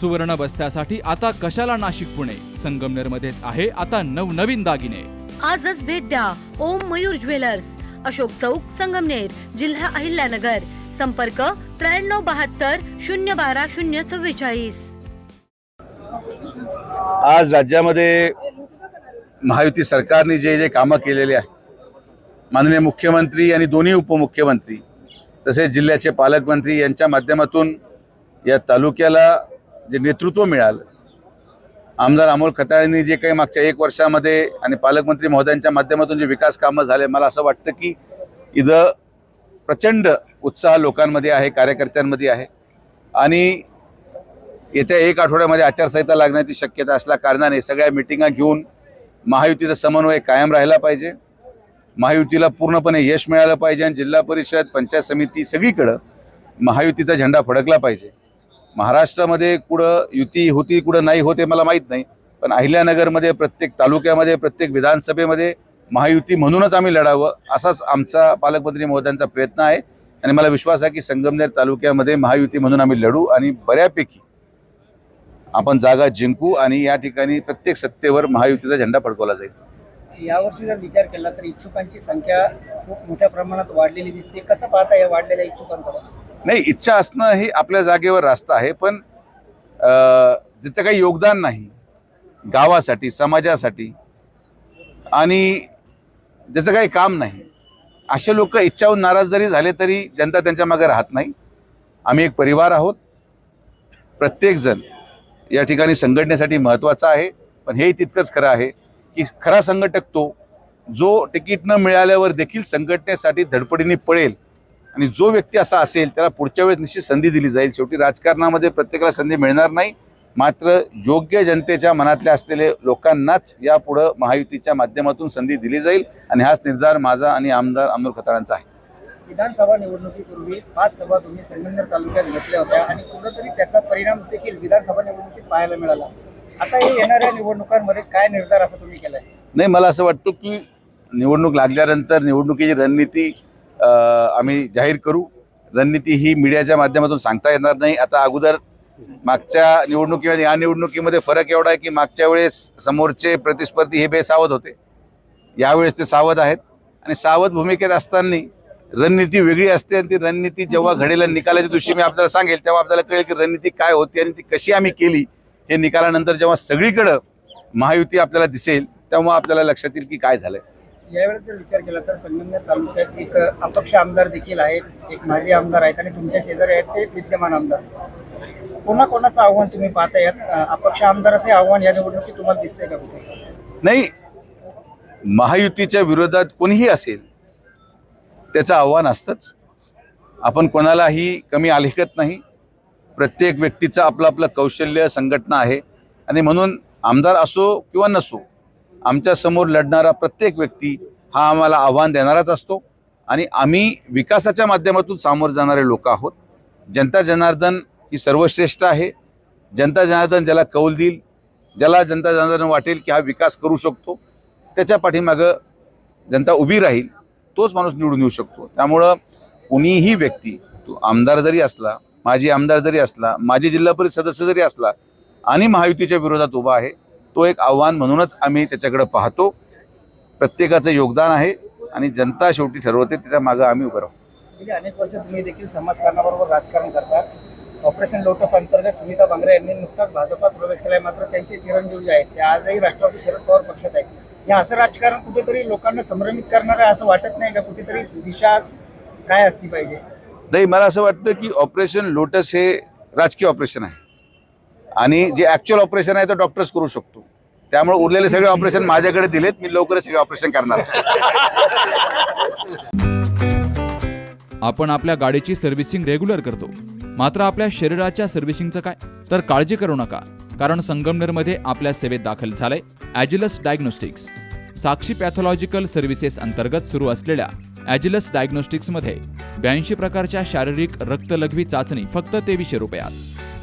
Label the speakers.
Speaker 1: सुवर्ण बस्त्यासाठी आता कशाला नाशिक पुणे? संगमनेर मध्येच आहे आता नवनवीन दागिने.
Speaker 2: आजच भेट द्या ओम मयूर ज्वेलर्स. अशोक चौक संगमनेर जिल्हा अहिल्यानगर. संपर्क त्र्याण्णव बहात्तर शून्य बारा शून्य चव्वेचाळीस.
Speaker 3: आज राज्यामध्ये महायुती सरकारने जे जे कामं केलेले आहे माननीय मुख्यमंत्री आणि दोन्ही उपमुख्यमंत्री तसेच जिल्ह्याचे पालकमंत्री यांच्या माध्यमातून या तालुक्याला जे नेतृत्व मिळालं. आमदार अमोल खताळेंनी जे काही मागच्या एक वर्षामध्ये आणि पालकमंत्री महोदयांच्या माध्यमातून जे विकास कामं झाले मला असं वाटतं की इथं प्रचंड उत्साह लोकांमध्ये आहे कार्यकर्त्यांमध्ये आहे. आणि येत्या एक आठवड्यामध्ये आचारसंहिता लागण्याची शक्यता असल्या कारणाने सगळ्या मिटिंगा घेऊन महायुतीचा समन्वय कायम राहिला पाहिजे. महायुतीला पूर्णपणे यश मिळालं पाहिजे आणि जिल्हा परिषद पंचायत समिती सगळीकडं महायुतीचा झेंडा फडकला पाहिजे. महाराष्ट्रामध्ये कुठं युती होती कुठं नाही होते मला माहीत नाही. पण अहिल्यानगरमध्ये प्रत्येक तालुक्यामध्ये प्रत्येक विधानसभेमध्ये महायुती म्हणूनच आम्ही लढावं असाच आमचा पालकमंत्री महोदयांचा प्रयत्न आहे. आणि मला विश्वास आहे की संगमनेर तालुक्यामध्ये महायुती म्हणून आम्ही लढू आणि बऱ्यापैकी आपण जागा जिंकू आणि या ठिकाणी प्रत्येक सत्तेवर महायुतीचा झेंडा फडकवला जाईल.
Speaker 4: यावर्षी जर विचार केला तर इच्छुकांची संख्या खूप मोठ्या प्रमाणात वाढलेली दिसते. कसं पाहता या वाढलेल्या इच्छुकांकडून?
Speaker 3: नाही इच्छा असणं हे आपल्या जागेवर रास्त आहे पण ज्याचं काही योगदान नाही गावासाठी समाजासाठी आणि ज्याचं काही काम नाही असे लोक इच्छाहून नाराज जरी झाले तरी जनता त्यांच्या मागे राहत नाही. आम्ही एक परिवार आहोत. प्रत्येकजण या ठिकाणी संघटनेसाठी महत्त्वाचा आहे पण हे तितकंच खरं आहे की खरा संघटक तो जो तिकीट न मिळाल्यावर देखील संघटनेसाठी धडपडीने पळेल आणि जो व्यक्ती असा असेल त्याला पुढच्या वेळेस निश्चित संधी दिली जाईल. शेवटी राजकारणामध्ये प्रत्येकाला संधी मिळणार नाही. मात्र योग्य जनतेच्या मनातल्या असलेले लोकांनाच यापुढं महायुतीच्या माध्यमातून संधी दिली जाईल आणि हाच निर्धार माझा आणि आमदार अमोल खताळांचा आहे.
Speaker 4: विधानसभा निवडणुकीपूर्वी पाच सभा तुम्ही संगमनेर तालुक्यात घेतल्या होत्या आणि कुठंतरी त्याचा परिणाम देखील विधानसभा निवडणुकीत पाहायला मिळाला. आता हे येणाऱ्या निवडणुकांमध्ये काय निर्धार असा तुम्ही केलाय?
Speaker 3: नाही मला असं वाटतं की निवडणूक लागल्यानंतर निवडणुकीची रणनीती आम्ही जाहीर करू. रणनीती ही मीडियाच्या माध्यमातून सांगता येणार नाही. आता अगोदर मागच्या निवडणुकीमध्ये या निवडणुकीमध्ये फरक एवढा आहे की मागच्या वेळेस समोरचे प्रतिस्पर्धी हे बेसावध होते. यावेळेस ते सावध आहेत. आणि सावध भूमिकेत असताना रणनीती वेगळी असते आणि ती रणनीती जेव्हा घडेला निकालाच्या दिवशी मी आपल्याला सांगेल तेव्हा आपल्याला कळेल की रणनीती काय होती आणि ती कशी आम्ही केली हे निकालानंतर जेव्हा सगळीकडं महायुती आपल्याला दिसेल तेव्हा आपल्याला लक्षात येईल की काय झालं
Speaker 4: यावेळेस जर विचार केला तर संगमनेर तालुक्यात एक अपक्ष आमदार देखील आहेत. एक माजी आमदार आहेत आणि तुमच्या शेजारी आहेत ते विद्यमान आमदार. कोणाकोणाचं आव्हान तुम्ही पाहता? यात अपक्ष आमदाराचे आव्हान या निवडणुकीत तुम्हाला दिसतंय का कुठे?
Speaker 3: नाही. महायुतीच्या विरोधात कोणीही असेल त्याचं आव्हान असतंच. आपण कोणालाही कमी आलेखत नाही. प्रत्येक व्यक्तीचं आपलं आपलं कौशल्य संघटना आहे. आणि म्हणून आमदार असो किंवा नसो आमच्यासमोर लढणारा प्रत्येक व्यक्ती हा आम्हाला आव्हान देणाराच असतो. आणि आम्ही विकासाच्या माध्यमातून सामोरं जाणारे लोक आहोत. जनता जनार्दन ही सर्वश्रेष्ठ आहे. जनता जनार्दन ज्याला कौल देईल ज्याला जनता जनार्दन वाटेल की हा विकास करू शकतो त्याच्या पाठीमागं जनता उभी राहील तोच माणूस निवडून येऊ शकतो. त्यामुळं कुणीही व्यक्ती तो आमदार जरी असला माजी आमदार जरी असला माजी जिल्हा परिषद सदस्य जरी असला आणि महायुतीच्या विरोधात उभा आहे तो एक आव्हान म्हणूनच आम्ही त्याच्याकडे पाहतो. प्रत्येकाचं योगदान आहे आणि जनता शेवटी ठरवते त्याच्या मागं आम्ही उभं राहू.
Speaker 4: गेली अनेक वर्ष तुम्ही देखील समाजकारणाबरोबर राजकारण करता ऑपरेशन लोटस अंतर्गत सुनीता बांगरे यांनी नुकताच भाजपात प्रवेश केलाय. मात्र त्यांचे चिरंजीव जे आहेत ते आजही राष्ट्रवादी शरद पवार पक्षात आहेत. या असं राजकारण कुठेतरी लोकांना संभ्रमित करणार आहे असं वाटत नाही का? कुठेतरी दिशा काय असली पाहिजे?
Speaker 3: नाही मला असं वाटतं की ऑपरेशन लोटस हे राजकीय ऑपरेशन आहे. आणि जे ॲक्च्युअल ऑपरेशन आहे ते डॉक्टर्स करू शकतो. त्यामुळे उरलेले सगळे ऑपरेशन माझ्याकडे दिलेत मी लवकरच सगळे ऑपरेशन करणार.
Speaker 1: आपण आपल्या गाडीची सर्व्हिसिंग रेग्युलर करतो. मात्र आपल्या शरीराच्या सर्व्हिसिंगचं काय? तर काळजी करू नका कारण संगमनेरमध्ये आपल्या सेवेत दाखल झालंय Agilus Diagnostics Sakshi pathological services अंतर्गत सुरू असलेल्या ॲजिलस डायग्नोस्टिक्समध्ये ब्याऐंशी प्रकारच्या शारीरिक रक्तलघवी चाचणी फक्त तेवीसशे रुपयात.